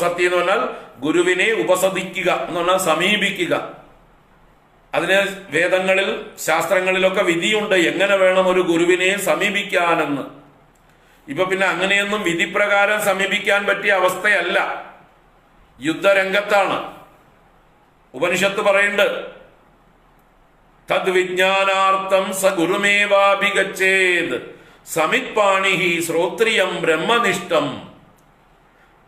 ഉപസത്തി എന്ന് പറഞ്ഞാൽ ഗുരുവിനെ ഉപസതിക്കുക എന്ന് പറഞ്ഞാൽ സമീപിക്കുക. അതിന് വേദങ്ങളിൽ ശാസ്ത്രങ്ങളിലൊക്കെ വിധിയുണ്ട്. എങ്ങനെ വേണം ഒരു ഗുരുവിനെ സമീപിക്കാനെന്ന്. ഇപ്പൊ പിന്നെ അങ്ങനെയൊന്നും വിധിപ്രകാരം സമീപിക്കാൻ പറ്റിയ അവസ്ഥയല്ല. യുദ്ധരംഗത്താണ്. ഉപനിഷത്ത് പറയുന്നുണ്ട് തദ്വിജ്ഞാനാർത്ഥം സ ഗുരുമേവാഭിഗച്ഛേത് സമിത്പാണിഹി ശ്രോത്രിയം ബ്രഹ്മനിഷ്ഠം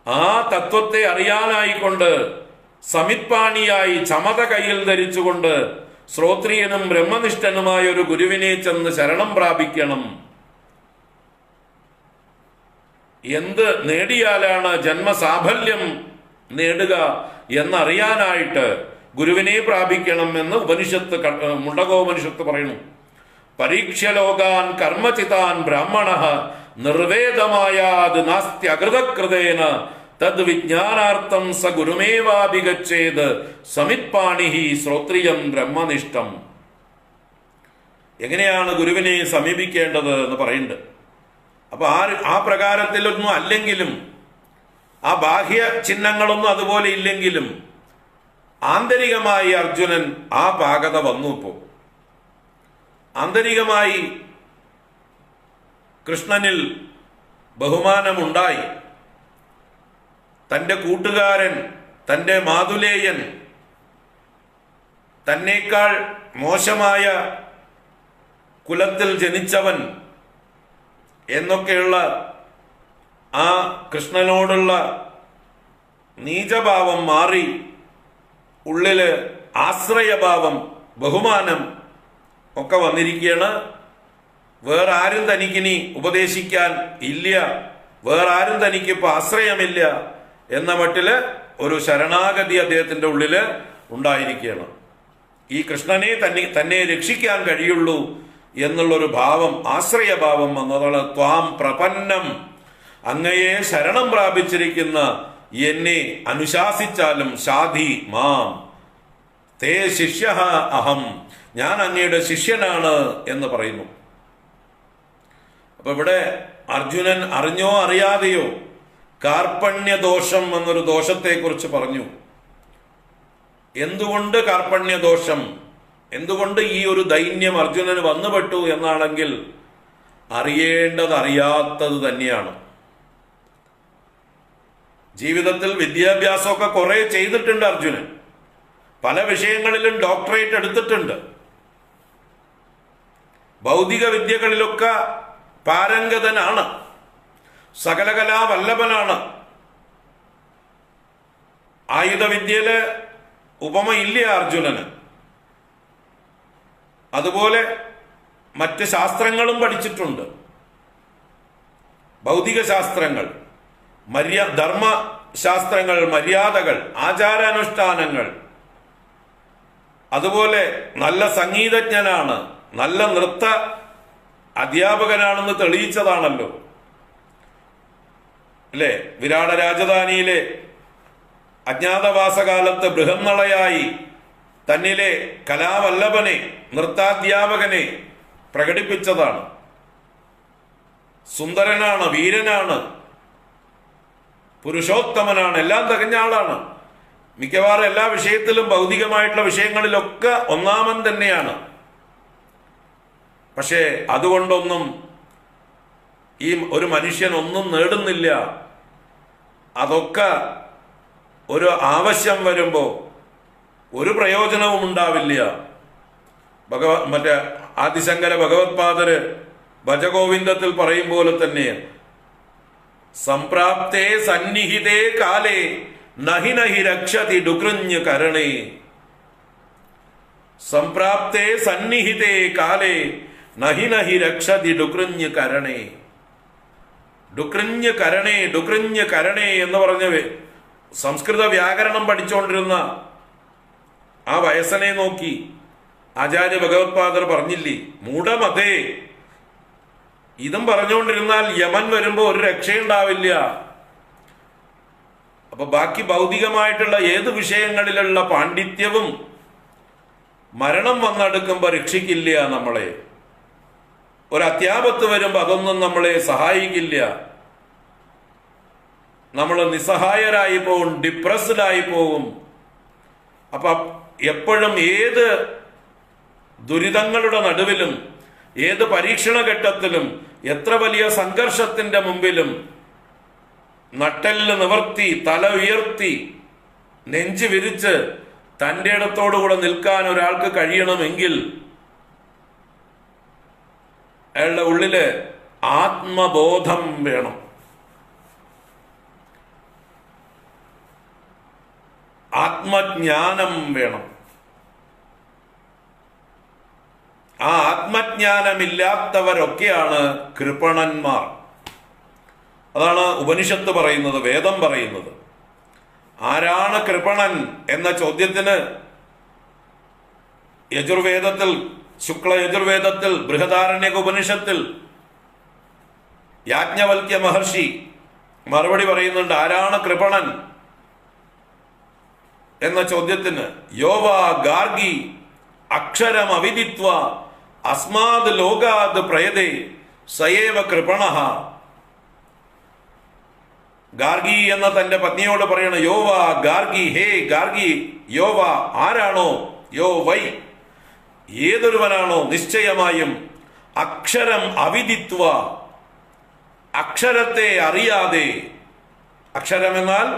ആ തത്വത്തെ അറിയാനായിക്കൊണ്ട് സമിത്പാണിയായി ചമത കയ്യിൽ ധരിച്ചുകൊണ്ട് ശ്രോത്രിയനും ബ്രഹ്മനിഷ്ഠനുമായ ഒരു ഗുരുവിനെ ചെന്ന് ശരണം പ്രാപിക്കണം. എന്ത് നേടിയാലാണ് ജന്മസാഫല്യം നേടുക എന്നറിയാനായിട്ട് ഗുരുവിനെ പ്രാപിക്കണം എന്ന് ഉപനിഷത്ത് മുണ്ടകോപനിഷത്ത് പറയുന്നു. പരീക്ഷലോകാൻ കർമ്മചിതാൻ ബ്രാഹ്മണ നിർവേദമായാത് നാസ്തി അകൃതകൃതേന തദ് വിജ്ഞാനാർത്ഥം സ ഗുരുമേവാഭിഗച്ഛേത് സമിത്പാണിഹി ശ്രോത്രിയം ബ്രഹ്മനിഷ്ഠം. എങ്ങനെയാണ് ഗുരുവിനെ സമീപിക്കേണ്ടത് എന്ന് പറയുന്നുണ്ട്. അപ്പൊ ആ ആ പ്രകാരത്തിലൊന്നും അല്ലെങ്കിലും ആ ബാഹ്യ ചിഹ്നങ്ങളൊന്നും അതുപോലെ ഇല്ലെങ്കിലും ആന്തരികമായി അർജുനൻ ആ പാകത വന്നു ഇപ്പോ. ആന്തരികമായി കൃഷ്ണനിൽ ബഹുമാനമുണ്ടായി. തന്റെ കൂട്ടുകാരൻ തന്റെ മാതുലേയൻ തന്നേക്കാൾ മോശമായ കുലത്തിൽ ജനിച്ചവൻ എന്നൊക്കെയുള്ള ആ കൃഷ്ണനോടുള്ള നീചഭാവം മാറി ഉള്ളിൽ ആശ്രയഭാവം ബഹുമാനം ഒക്കെ വന്നിരിക്കുകയാണ് വേറെ ആരും തനിക്കിനി ഉപദേശിക്കാൻ ഇല്ല. വേറെ ആരും തനിക്ക് ഇപ്പൊ ആശ്രയമില്ല എന്ന മട്ടിൽ ഒരു ശരണാഗതി അദ്ദേഹത്തിന്റെ ഉള്ളിൽ ഉണ്ടായിരിക്കുകയാണ്. ഈ കൃഷ്ണനെ തന്നെ തന്നെ രക്ഷിക്കാൻ കഴിയുള്ളൂ എന്നുള്ളൊരു ഭാവം ആശ്രയഭാവം വന്നതാണ് ത്വാം പ്രപന്നം. അങ്ങയെ ശരണം പ്രാപിച്ചിരിക്കുന്ന എന്നെ അനുശാസിച്ചാലും ഷാധി മാം. തേ ശിഷ്യ അഹം. ഞാൻ അങ്ങയുടെ ശിഷ്യനാണ് എന്ന് പറയുന്നു. അപ്പൊ ഇവിടെ അർജുനൻ അറിഞ്ഞോ അറിയാതെയോ കാർപ്പണ്യദോഷം എന്നൊരു ദോഷത്തെക്കുറിച്ച് പറഞ്ഞു. എന്തുകൊണ്ട് കാർപ്പണ്യദോഷം എന്തുകൊണ്ട് ഈ ഒരു ദൈന്യം അർജുനന് വന്നുപെട്ടു എന്നാണെങ്കിൽ അറിയേണ്ടത് അറിയാത്തത് തന്നെയാണ്. ജീവിതത്തിൽ വിദ്യാഭ്യാസമൊക്കെ കുറെ ചെയ്തിട്ടുണ്ട് അർജുനൻ. പല വിഷയങ്ങളിലും ഡോക്ടറേറ്റ് എടുത്തിട്ടുണ്ട്. ഭൗതിക വിദ്യകളിലൊക്കെ പാരംഗതനാണ്. സകലകലാ വല്ലഭനാണ് ആയുധവിദ്യയിൽ ഉപമയില്ല അർജുനന്? അതുപോലെ മറ്റ് ശാസ്ത്രങ്ങളും പഠിച്ചിട്ടുണ്ട്. ഭൗതിക ശാസ്ത്രങ്ങൾ മര്യാ ധർമ്മ ശാസ്ത്രങ്ങൾ മര്യാദകൾ ആചാരാനുഷ്ഠാനങ്ങൾ. അതുപോലെ നല്ല സംഗീതജ്ഞനാണ് നല്ല നൃത്ത അധ്യാപകനാണെന്ന് തെളിയിച്ചതാണല്ലോ. അല്ലേ? വിരാട രാജധാനിയിലെ അജ്ഞാതവാസകാലത്ത് ബൃഹന്നളയായി തന്നിലെ കലാവല്ലഭനെ നൃത്താധ്യാപകനെ പ്രകടിപ്പിച്ചതാണ്. സുന്ദരനാണ് വീരനാണ് പുരുഷോത്തമനാണ് എല്ലാം തികഞ്ഞ ആളാണ്. മിക്കവാറും എല്ലാ വിഷയത്തിലും ഭൗതികമായിട്ടുള്ള വിഷയങ്ങളിലൊക്കെ ഒന്നാമൻ തന്നെയാണ്. പക്ഷേ അതുകൊണ്ടൊന്നും ഈ ഒരു മനുഷ്യൻ ഒന്നും നേടുന്നില്ല. അതൊക്കെ ഒരു ആവശ്യം വരുമ്പോൾ ഒരു പ്രയോജനവും ഉണ്ടാവില്ല. ഭഗവ മറ്റേ ആദിശങ്കര ഭഗവത്പാദര് ഭജഗോവിന്ദത്തിൽ പറയും പോലെ തന്നെ സംപ്രാപ്തേ സന്നിഹിതേ കാലേ നഹി നഹി രക്ഷതി ഡുകൃഞ്ഞ് കരണേ. സംപ്രാപ്തേ സന്നിഹിതേ കാലേ നഹി നഹി രക്ഷതി ഡുകൃഞ്ഞ് കരണേ. ഡുകൃഞ്ഞ് കരണേ ഡുകൃഞ്ഞ് കരണേ എന്ന് പറഞ്ഞ സംസ്കൃത വ്യാകരണം പഠിച്ചുകൊണ്ടിരുന്ന ആ വയസ്സനെ നോക്കി ആചാര്യ ഭഗവത്പാദർ പറഞ്ഞില്ലേ മൂഢമതേ ഇതും പറഞ്ഞുകൊണ്ടിരുന്നാൽ യമൻ വരുമ്പോൾ ഒരു രക്ഷയുണ്ടാവില്ല. അപ്പൊ ബാക്കി ഭൗതികമായിട്ടുള്ള ഏത് വിഷയങ്ങളിലുള്ള പാണ്ഡിത്യവും മരണം വന്നടുക്കുമ്പോൾ രക്ഷിക്കില്ല നമ്മളെ. ഒരു വരുമ്പോൾ വരുമ്പോ അതൊന്നും നമ്മളെ സഹായിക്കില്ല. നമ്മൾ നിസ്സഹായരായി പോകും ഡിപ്രസ്ഡായി പോകും അപ്പൊ എപ്പോഴും ഏത് ദുരിതങ്ങളുടെ നടുവിലും ഏത് പരീക്ഷണ ഘട്ടത്തിലും എത്ര വലിയ സംഘർഷത്തിന്റെ മുമ്പിലും നട്ടെല്ല് നിവർത്തി തല ഉയർത്തി നെഞ്ചു വിരിച്ച് തന്റെ ഇടത്തോടുകൂടെ നിൽക്കാൻ ഒരാൾക്ക് കഴിയണമെങ്കിൽ അയാളുടെ ഉള്ളിൽ ആത്മബോധം വേണം. ആത്മജ്ഞാനം വേണം. ആ ആത്മജ്ഞാനമില്ലാത്തവരൊക്കെയാണ് കൃപണന്മാർ. അതാണ് ഉപനിഷത്ത് പറയുന്നത് വേദം പറയുന്നത്. ആരാണ് കൃപണൻ എന്ന ചോദ്യത്തിന് യജുർവേദത്തിൽ ശുക്ല യജുർവേദത്തിൽ ബൃഹദാരണ്യക ഉപനിഷത്തിൽ യാജ്ഞവൽക്യ മഹർഷി മറുപടി പറയുന്നുണ്ട് ആരാണ് കൃപണൻ? എന്ന ചോദ്യത്തിന് യോവ ഗാർഗി അക്ഷരം അവിദിത്വ അസ്മാത് ലോകാത് പ്രയതേ സയേവ കൃപണ. ഗാർഗി എന്ന തന്റെ പത്നിയോട് പറയണ യോവ ഗാർഗി ഹേ ഗാർഗി യോവ ആരാണോ? യോ വൈ? ഏതൊരുവനാണോ നിശ്ചയമായും അക്ഷരം അവിദിത്വ അക്ഷരത്തെ അറിയാതെ അക്ഷരമെന്നാൽ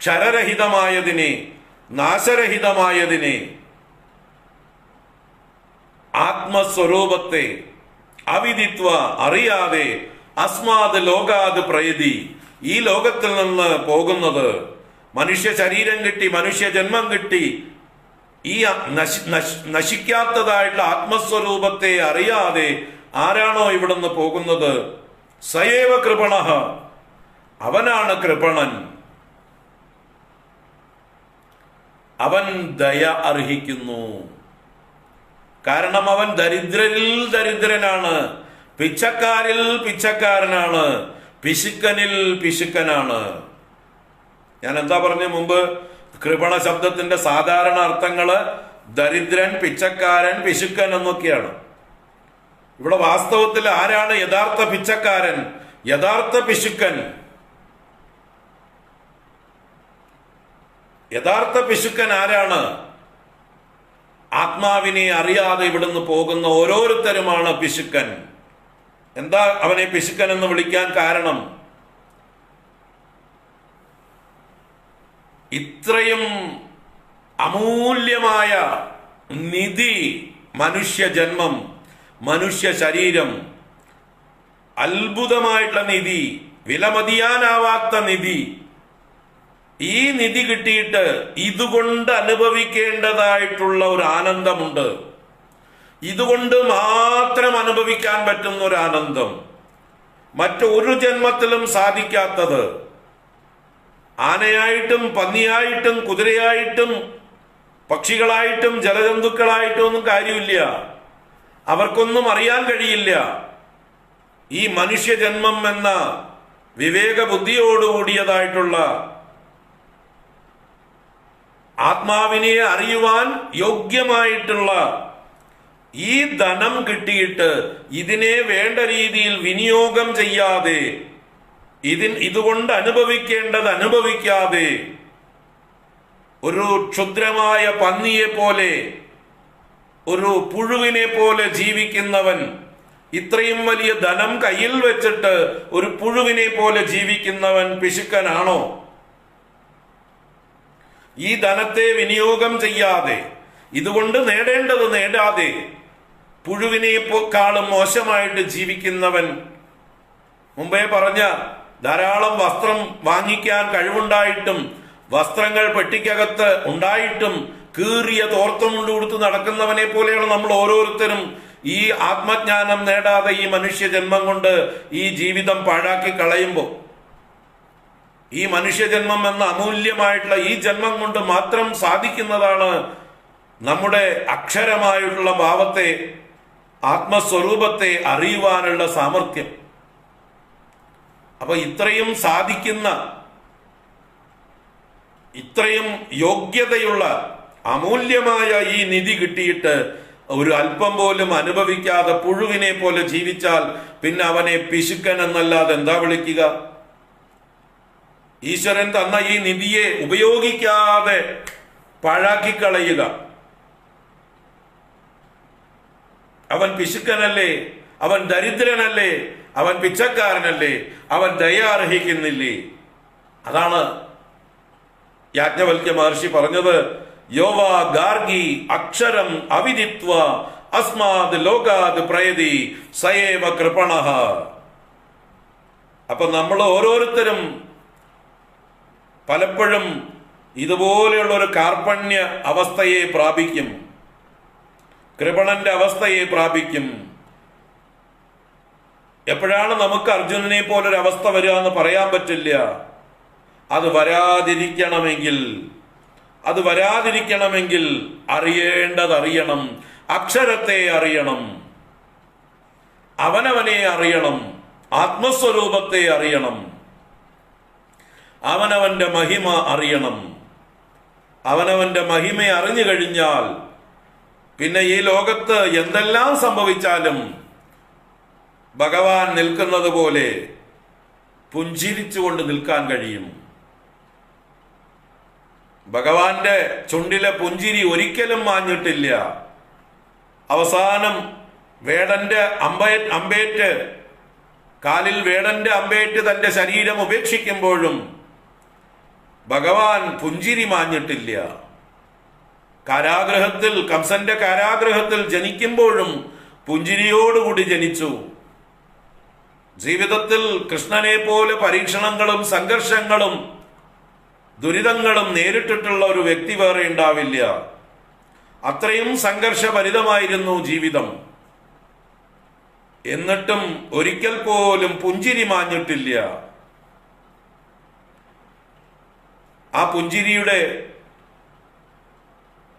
ക്ഷരരഹിതമായതിനെ നാശരഹിതമായതിനെ ആത്മസ്വരൂപത്തെ അവിദിത്വ അറിയാതെ അസ്മാത് ലോകാത് പ്രയതി. ഈ ലോകത്തിൽ നിന്ന് പോകുന്നത് മനുഷ്യ ശരീരം കിട്ടി മനുഷ്യ ജന്മം കിട്ടി ഈ നശി- നശ്- നശിക്കാത്തതായിട്ടുള്ള ആത്മസ്വരൂപത്തെ അറിയാതെ ആരാണോ ഇവിടുന്ന് പോകുന്നത്? സയേവ കൃപണ. അവനാണ് കൃപണൻ. അവൻ ദയ അർഹിക്കുന്നു. കാരണം അവൻ ദരിദ്രരിൽ ദരിദ്രനാണ്. പിച്ചക്കാരിൽ പിച്ചക്കാരനാണ്. പിശുക്കനിൽ പിശുക്കനാണ്. ഞാൻ എന്താ പറഞ്ഞ? മുമ്പ് കൃപണ ശബ്ദത്തിന്റെ സാധാരണ അർത്ഥങ്ങൾ ദരിദ്രൻ പിച്ചക്കാരൻ പിശുക്കൻ എന്നൊക്കെയാണ്. ഇവിടെ വാസ്തവത്തിൽ ആരാണ് യഥാർത്ഥ പിച്ചക്കാരൻ യഥാർത്ഥ പിശുക്കൻ? യഥാർത്ഥ പിശുക്കൻ ആരാണ്? ആത്മാവിനെ അറിയാതെ ഇവിടുന്ന് പോകുന്ന ഓരോരുത്തരുമാണ് പിശുക്കൻ. എന്താ അവനെ പിശുക്കൻ എന്ന് വിളിക്കാൻ കാരണം? ഇത്രയും അമൂല്യമായ നിധി മനുഷ്യ ജന്മം മനുഷ്യ ശരീരം അത്ഭുതമായിട്ടുള്ള നിധി വിലമതിയാനാവാത്ത നിധി ഈ നിധി കിട്ടിയിട്ട് ഇതുകൊണ്ട് അനുഭവിക്കേണ്ടതായിട്ടുള്ള ഒരു ആനന്ദമുണ്ട്. ഇതുകൊണ്ട് മാത്രം അനുഭവിക്കാൻ പറ്റുന്ന ഒരു ആനന്ദം. മറ്റൊരു ജന്മത്തിലും സാധിക്കാത്തത് ആനയായിട്ടും പന്നിയായിട്ടും കുതിരയായിട്ടും പക്ഷികളായിട്ടും ജലജന്തുക്കളായിട്ടും ഒന്നും കാര്യമില്ല. അവർക്കൊന്നും അറിയാൻ കഴിയില്ല. ഈ മനുഷ്യജന്മം എന്ന വിവേക ബുദ്ധിയോടുകൂടിയതായിട്ടുള്ള ആത്മാവിനെ അറിയുവാൻ യോഗ്യമായിട്ടുള്ള ഈ ധനം കിട്ടിയിട്ട് ഇതിനെ വേണ്ട രീതിയിൽ വിനിയോഗം ചെയ്യാതെ ഇതിൻ ഇതുകൊണ്ട് അനുഭവിക്കേണ്ടത് അനുഭവിക്കാതെ ഒരു ക്ഷുദ്രമായ പന്നിയെ പോലെ ഒരു പുഴുവിനെ പോലെ ജീവിക്കുന്നവൻ ഇത്രയും വലിയ ധനം കയ്യിൽ വെച്ചിട്ട് ഒരു പുഴുവിനെ പോലെ ജീവിക്കുന്നവൻ പിശുക്കനാണോ? ഈ ധനത്തെ വിനിയോഗം ചെയ്യാതെ ഇതുകൊണ്ട് നേടേണ്ടത് നേടാതെ പുഴുവിനെ കാളും മോശമായിട്ട് ജീവിക്കുന്നവൻ മുമ്പേ പറഞ്ഞ ധാരാളം വസ്ത്രം വാങ്ങിക്കാൻ കഴിവുണ്ടായിട്ടും വസ്ത്രങ്ങൾ പെട്ടിക്കകത്ത് ഉണ്ടായിട്ടും കീറിയ തോർത്തമുണ്ട് കൊടുത്ത് നടക്കുന്നവനെ പോലെയാണ് നമ്മൾ ഓരോരുത്തരും. ഈ ആത്മജ്ഞാനം നേടാതെ ഈ മനുഷ്യ ജന്മം കൊണ്ട് ഈ ജീവിതം പാഴാക്കി കളയുമ്പോൾ ഈ മനുഷ്യജന്മം എന്ന അമൂല്യമായിട്ടുള്ള ഈ ജന്മം കൊണ്ട് മാത്രം സാധിക്കുന്നതാണ് നമ്മുടെ അക്ഷരമായിട്ടുള്ള ഭാവത്തെ ആത്മസ്വരൂപത്തെ അറിയുവാനുള്ള സാമർഥ്യം. അപ്പൊ ഇത്രയും സാധിക്കുന്ന ഇത്രയും യോഗ്യതയുള്ള അമൂല്യമായ ഈ നിധി കിട്ടിയിട്ട് ഒരു അല്പം പോലും അനുഭവിക്കാതെ പുഴുവിനെ പോലെ ജീവിച്ചാൽ പിന്നെ അവനെ പിശുക്കൻ എന്നല്ലാതെ എന്താ വിളിക്കുക? ഈശ്വരൻ തന്ന ഈ നിധിയെ ഉപയോഗിക്കാതെ പാഴാക്കിക്കളയുക. അവൻ പിശുക്കനല്ലേ? അവൻ ദരിദ്രനല്ലേ? അവൻ പിച്ചക്കാരനല്ലേ അവൻ ദയ അർഹിക്കുന്നില്ലേ അതാണ് യാജ്ഞവൽക്യ മഹർഷി പറഞ്ഞത് യോവ ഗാർഗി അക്ഷരം അവിദിത്വ അസ്മാത് ലോകാത് പ്രയതി സയേവ കൃപണ. അപ്പൊ നമ്മൾ ഓരോരുത്തരും പലപ്പോഴും ഇതുപോലെയുള്ള ഒരു കാർപ്പണ്യ അവസ്ഥയെ പ്രാപിക്കും. കൃപണന്റെ അവസ്ഥയെ പ്രാപിക്കും. എപ്പോഴാണ് നമുക്ക് അർജുനനെ പോലൊരു അവസ്ഥ വരിക എന്ന് പറയാൻ പറ്റില്ല. അത് വരാതിരിക്കണമെങ്കിൽ അത് വരാതിരിക്കണമെങ്കിൽ അറിയേണ്ടത് അറിയണം അക്ഷരത്തെ അറിയണം. അവനവനെ അറിയണം. ആത്മസ്വരൂപത്തെ അറിയണം. അവനവന്റെ മഹിമ അറിയണം. അവനവന്റെ മഹിമ അറിഞ്ഞു കഴിഞ്ഞാൽ പിന്നെ ഈ ലോകത്ത് എന്തെല്ലാം സംഭവിച്ചാലും ഭഗവാൻ നിൽക്കുന്നത് പോലെ പുഞ്ചിരിച്ചുകൊണ്ട് നിൽക്കാൻ കഴിയും. ഭഗവാന്റെ ചുണ്ടിലെ പുഞ്ചിരി ഒരിക്കലും മാഞ്ഞിട്ടില്ല. അവസാനം വേടന്റെ അമ്പേ അമ്പേറ്റ് കാലിൽ വേടന്റെ അമ്പേറ്റ് തന്റെ ശരീരം ഉപേക്ഷിക്കുമ്പോഴും ഭഗവാൻ പുഞ്ചിരി മാഞ്ഞിട്ടില്ല. കാരാഗ്രഹത്തിൽ കംസന്റെ കാരാഗ്രഹത്തിൽ ജനിക്കുമ്പോഴും പുഞ്ചിരിയോടുകൂടി ജനിച്ചു. ജീവിതത്തിൽ കൃഷ്ണനെ പോലെ പരീക്ഷണങ്ങളും സംഘർഷങ്ങളും ദുരിതങ്ങളും നേരിട്ടിട്ടുള്ള ഒരു വ്യക്തി വേറെ ഉണ്ടാവില്ല. അത്രയും സംഘർഷഭരിതമായിരുന്നു ജീവിതം. എന്നിട്ടും ഒരിക്കൽ പോലും പുഞ്ചിരി മാഞ്ഞിട്ടില്ല. ആ പുഞ്ചിരിയുടെ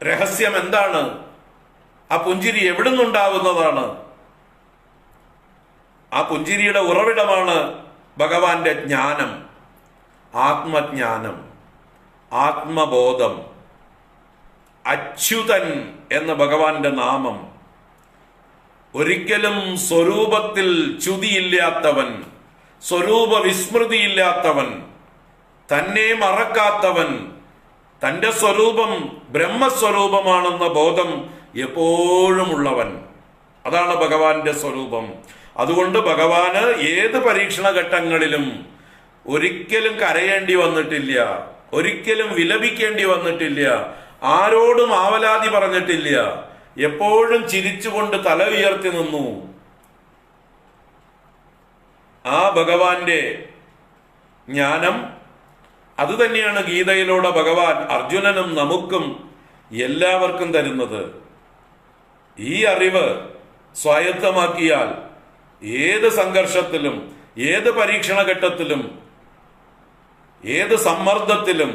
രഹസ്യം എന്താണ്? ആ പുഞ്ചിരി എവിടുന്നുണ്ടാവുന്നതാണ്? ആ പുഞ്ചിരിയുടെ ഉറവിടമാണ് ഭഗവാന്റെ ജ്ഞാനം ആത്മജ്ഞാനം ആത്മബോധം അച്യുതൻ എന്ന ഭഗവാന്റെ നാമം. ഒരിക്കലും സ്വരൂപത്തിൽ ച്യുതിയില്ലാത്തവൻ സ്വരൂപ വിസ്മൃതിയില്ലാത്തവൻ തന്നെ മറക്കാത്തവൻ തന്റെ സ്വരൂപം ബ്രഹ്മസ്വരൂപമാണെന്ന ബോധം എപ്പോഴും ഉള്ളവൻ അതാണ് ഭഗവാന്റെ സ്വരൂപം. അതുകൊണ്ട് ഭഗവാന് ഏത് പരീക്ഷണ ഘട്ടങ്ങളിലും ഒരിക്കലും കരയേണ്ടി വന്നിട്ടില്ല. ഒരിക്കലും വിലപിക്കേണ്ടി വന്നിട്ടില്ല. ആരോടും ആവലാതി പറഞ്ഞിട്ടില്ല. എപ്പോഴും ചിരിച്ചുകൊണ്ട് തല ഉയർത്തി നിന്നു. ആ ഭഗവാന്റെ ജ്ഞാനം അത് തന്നെയാണ് ഗീതയിലൂടെ ഭഗവാൻ അർജുനനും നമുക്കും എല്ലാവർക്കും തരുന്നത്. ഈ അറിവ് സ്വായത്തമാക്കിയാൽ ഏത് സംഘർഷത്തിലും ഏത് പരീക്ഷണഘട്ടത്തിലും ഏത് സമ്മർദ്ദത്തിലും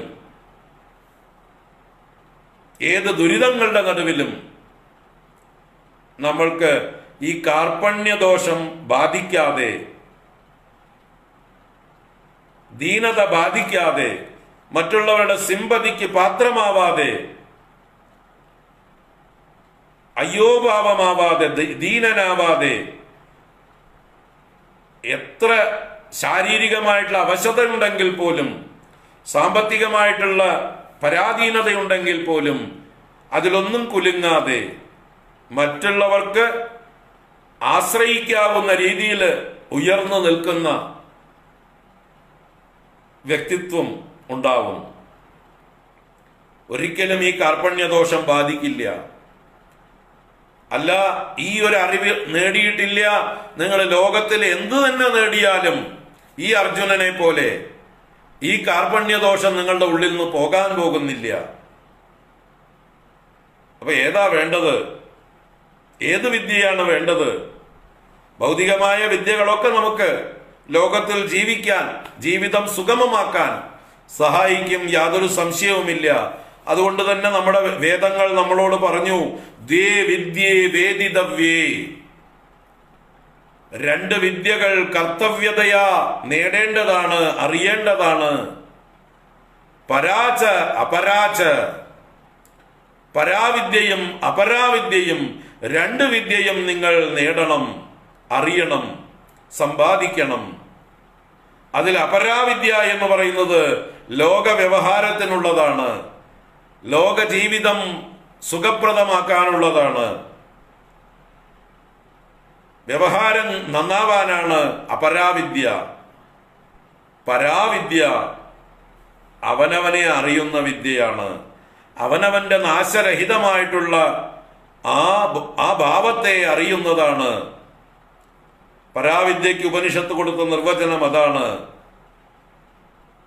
ഏത് ദുരിതങ്ങളുടെ നടുവിലും നമ്മൾക്ക് ഈ കാർപ്പണ്യദോഷം ബാധിക്കാതെ ദീനത ബാധിക്കാതെ മറ്റുള്ളവരുടെ സിമ്പതിക്ക് പാത്രമാവാതെ അയ്യോഭാവമാവാതെ ദീനനാവാതെ എത്ര ശാരീരികമായിട്ടുള്ള അവശത ഉണ്ടെങ്കിൽ പോലും സാമ്പത്തികമായിട്ടുള്ള പരാധീനതയുണ്ടെങ്കിൽ പോലും അതിലൊന്നും കുലുങ്ങാതെ മറ്റുള്ളവർക്ക് ആശ്രയിക്കാവുന്ന രീതിയിൽ ഉയർന്നു നിൽക്കുന്ന വ്യക്തിത്വം ഉണ്ടാവും. ഒരിക്കലും ഈ കാർപ്പണ്യദോഷം ബാധിക്കില്ല. അല്ല ഈ ഒരു അറിവ് നേടിയിട്ടില്ല. നിങ്ങൾ ലോകത്തിൽ എന്ത് തന്നെ നേടിയാലും ഈ അർജുനനെ പോലെ ഈ കാർപ്പണ്യദോഷം നിങ്ങളുടെ ഉള്ളിൽ നിന്ന് പോകാൻ പോകുന്നില്ല. അപ്പൊ ഏതാ വേണ്ടത്? ഏത് വിദ്യയാണ് വേണ്ടത്? ഭൗതികമായ വിദ്യകളൊക്കെ നമുക്ക് ലോകത്തിൽ ജീവിക്കാൻ ജീവിതം സുഗമമാക്കാൻ സഹായിക്കും യാതൊരു സംശയവുമില്ല. അതുകൊണ്ട് തന്നെ നമ്മുടെ വേദങ്ങൾ നമ്മളോട് പറഞ്ഞു ദ്വേ വിദ്യേ വേദിതവ്യേ. രണ്ട് വിദ്യകൾ കർത്തവ്യതയാ നേടേണ്ടതാണ് അറിയേണ്ടതാണ്. പരാച അപരാച പരാവിദ്യയും അപരാവിദ്യയും രണ്ട് വിദ്യയും നിങ്ങൾ നേടണം അറിയണം സമ്പാദിക്കണം. അതിൽ അപരാവിദ്യ എന്ന് പറയുന്നത് ലോക വ്യവഹാരത്തിനുള്ളതാണ് ലോക ജീവിതം സുഖപ്രദമാക്കാനുള്ളതാണ്. വ്യവഹാരം നന്നാവാനാണ് അപരാവിദ്യ. പരാവിദ്യ അവനവനെ അറിയുന്ന വിദ്യയാണ്. അവനവന്റെ നാശരഹിതമായിട്ടുള്ള ആ ആ ഭാവത്തെ അറിയുന്നതാണ്. പരാവിദ്യയ്ക്ക് ഉപനിഷത്ത് കൊടുത്ത നിർവചനം അതാണ്.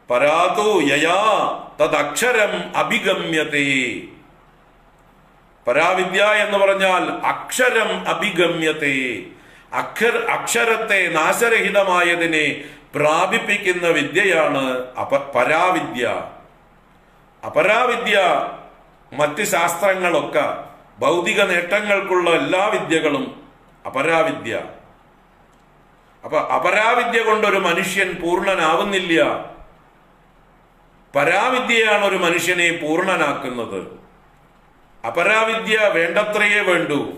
പരാതു യയാ തദക്ഷരം അഭിഗമ്യത്തെ. പരാവിദ്യ എന്ന് പറഞ്ഞാൽ അക്ഷരം അഭിഗമ്യത്തെ. അക്ഷർ അക്ഷരത്തെ നാശരഹിതമായതിനെ പ്രാപിപ്പിക്കുന്ന വിദ്യയാണ് അപ പരാവിദ്യ. അപരാവിദ്യ മറ്റ് ശാസ്ത്രങ്ങളൊക്കെ ഭൗതിക നേട്ടങ്ങൾക്കുള്ള എല്ലാ വിദ്യകളും അപരാവിദ്യ. അപ്പൊ അപരാവിദ്യ കൊണ്ടൊരു മനുഷ്യൻ പൂർണനാവുന്നില്ല. പരാവിദ്യയാണ് ഒരു മനുഷ്യനെ പൂർണനാക്കുന്നത്. അപരാവിദ്യ വേണ്ടത്രയേ വേണ്ടൂ.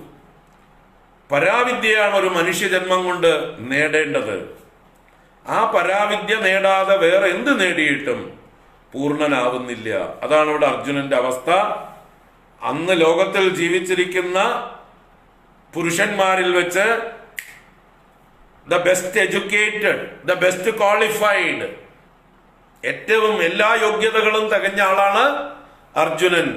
പരാവിദ്യയാണ് ഒരു മനുഷ്യജന്മം കൊണ്ട് നേടേണ്ടത്. ആ പരാവിദ്യ നേടാതെ വേറെ എന്ത് നേടിയിട്ടും പൂർണനാവുന്നില്ല. അതാണ് ഇവിടെ അർജുനന്റെ അവസ്ഥ. അന്ന് ലോകത്തിൽ ജീവിച്ചിരിക്കുന്ന പുരുഷന്മാരിൽ വെച്ച് the best educated the best qualified ഏറ്റവും എല്ലാ യോഗ്യതകളും തികഞ്ഞ ആളാണ് അർജുനൻ.